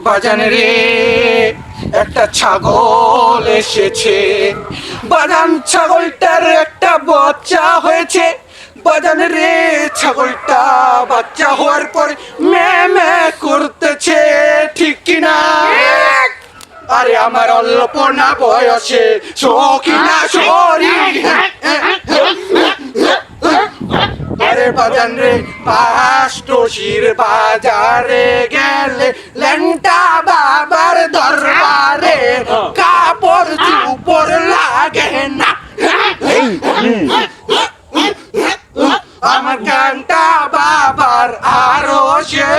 বাজানে রে একটা ছাগল এসেছে। বাজান ছাগলটার একটা বাচ্চা হয়েছে। বাজানে রে ছাগলটা বাচ্চা হওয়ার পর মে মে করতেছে ঠিক কিনা? আরে আমার অল্প না বয়সে শোকিনা শরীর আরে বাজান রে পাষ্টশির বাজারে গেলে ল্যাংটা বাবার দরবারে কাপড় চুপড় লাগে না। আমার গানটা বাবার আরও সে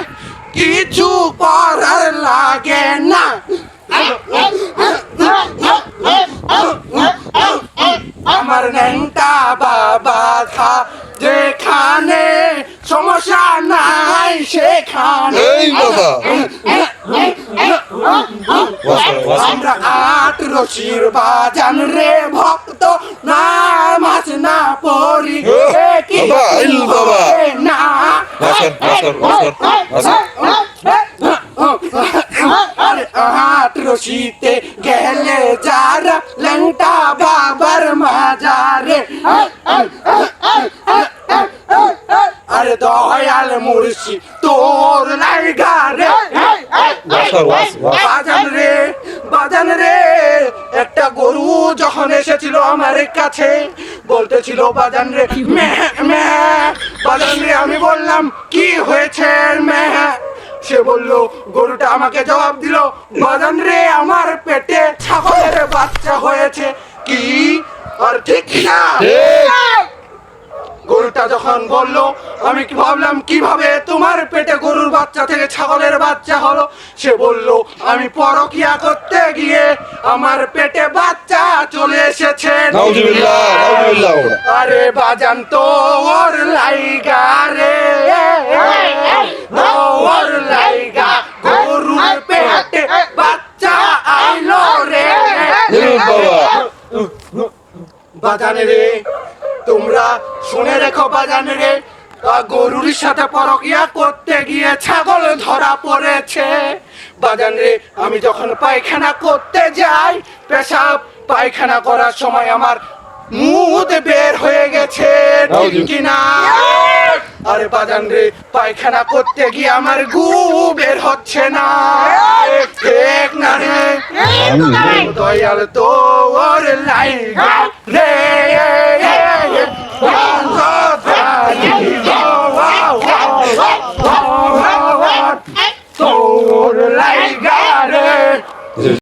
কিছু করার লাগে না। আমার ন্যাংটা বাবা যেখানে সমস্যা নাই সেখানে এই বাবা। আমরা আট রশির বাজান রে ভক্ত না মাছ না পড়ি বাবা, না? আট রশিতে গেলে যারা লঙ্কা বাবার মাজারে। আরে দয়াল মুর্শি তোর লাইগা রে বাজান রে বাজান রে একটা গরু যখন এসেছিল আমার কাছে বলতেছিল বাজান রে বাজান রে আমি বললাম কি হয়েছে সে বলল গরুটা আমাকে জবাব দিল বাজান রে আমার পেটে ছাগলের বাচ্চা হয়েছে। কি? আর ঠিক না। গরুটা যখন বলল আমি কি ভাবলাম কীভাবে তোমার পেটে গরুর বাচ্চা থেকে ছাগলের বাচ্চা হলো? সে বলল আমি পরকিয়া করতে গিয়ে আমার পেটে বাচ্চা চলে এসেছে আরে বাজান তো ওর লাইগা রে। ওর লাইগা গরুর পেটে বাচ্চা আইলো রে। বাজানে রে তোমরা শুনে রেখো বাজান রে গরুর সাথে পরকিয়া করতে গিয়ে ছাগল ধরা পড়েছে। বাজান রে আমি যখন পায়খানা করতে যাই পেশাব পায়খানা করার সময় আমার মুদ বের হয়ে গেছে ঠিক কিনা? আরে বাজান রে পায়খানা করতে গিয়ে আমার গু বের হচ্ছে না। ঠিক না রে? দয়াল তো ওর লাইগা রে